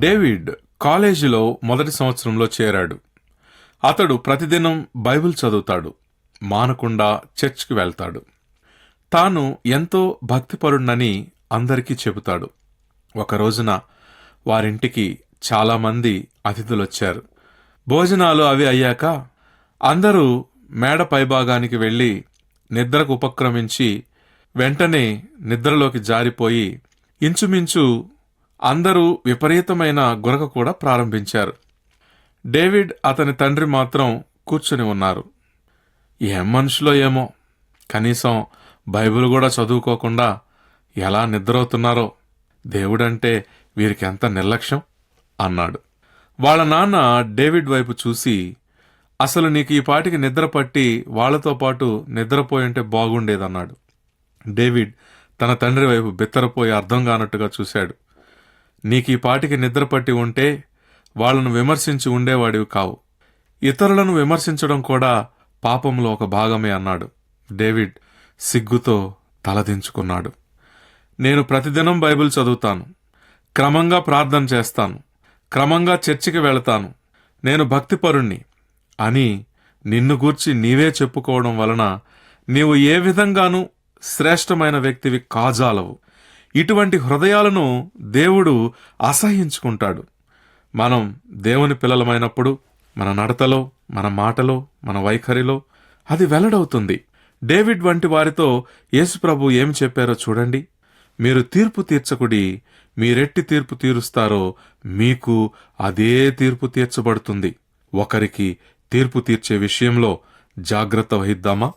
David కాలేజీలో మొదటి సంవత్సరంలో చేరాడు. అతడు ప్రతిదినం బైబిల్ చదువుతాడు. మానకుండా చర్చ్కి వెళ్తాడు. తాను ఎంతో భక్తిపరుణ్ణని అందరికీ చెబుతాడు. ఒక రోజున వారింటికి చాలామంది అతిథులొచ్చారు. భోజనాలు అవి అయ్యాక అందరూ మేడ పైభాగానికి వెళ్ళి నిద్రకు ఉపక్రమించి వెంటనే నిద్రలోకి జారిపోయి ఇంచుమించు అందరూ విపరీతమైన గురక కూడా ప్రారంభించారు. డేవిడ్ అతని తండ్రి మాత్రం కూర్చుని ఉన్నారు. ఏం మనుషులో ఏమో? కనీసం బైబిల్ కూడా చదువుకోకుండా ఎలా నిద్రవుతున్నారో? దేవుడంటే వీరికెంత నిర్లక్ష్యం? అన్నాడు. వాళ్ళ నాన్న డేవిడ్ వైపు చూసి అసలు నీకు ఈ పాటికి నిద్ర పట్టి వాళ్ళతో పాటు నిద్రపోయింటే బాగుండేదన్నాడు. డేవిడ్ తన తండ్రి వైపు బిత్తరపోయి అర్థం కానట్టుగా చూశాడు. నీకు ఈ పాటికి నిద్రపట్టి ఉంటే వాళ్ళను విమర్శించి ఉండేవాడివి కావు. ఇతరులను విమర్శించడం కూడా పాపంలో ఒక భాగమే అన్నాడు. డేవిడ్ సిగ్గుతో తలదించుకున్నాడు నేను ప్రతిదినం బైబిల్ చదువుతాను. క్రమంగా ప్రార్థన చేస్తాను. క్రమంగా చర్చికి వెళతాను. నేను భక్తిపరుణ్ణి అని నిన్ను గూర్చి నీవే చెప్పుకోవడం వలన నీవు ఏ విధంగానూ శ్రేష్టమైన వ్యక్తివి కాజాలవు. ఇటువంటి హృదయాలను దేవుడు అసహించుకుంటాడు మనం దేవుని పిల్లలమైనప్పుడు మన నడతలో మన మాటలో మన వైఖరిలో అది వెల్లడవుతుంది. డేవిడ్ వంటి వారితో యేసుప్రభు ఏం చెప్పారో చూడండి. మీరు తీర్పు తీర్చకుడి మీరెట్టి తీర్పు తీరుస్తారో మీకు అదే తీర్పు తీర్చబడుతుంది. ఒకరికి తీర్పు తీర్చే విషయంలో జాగ్రత్త వహిద్దామా?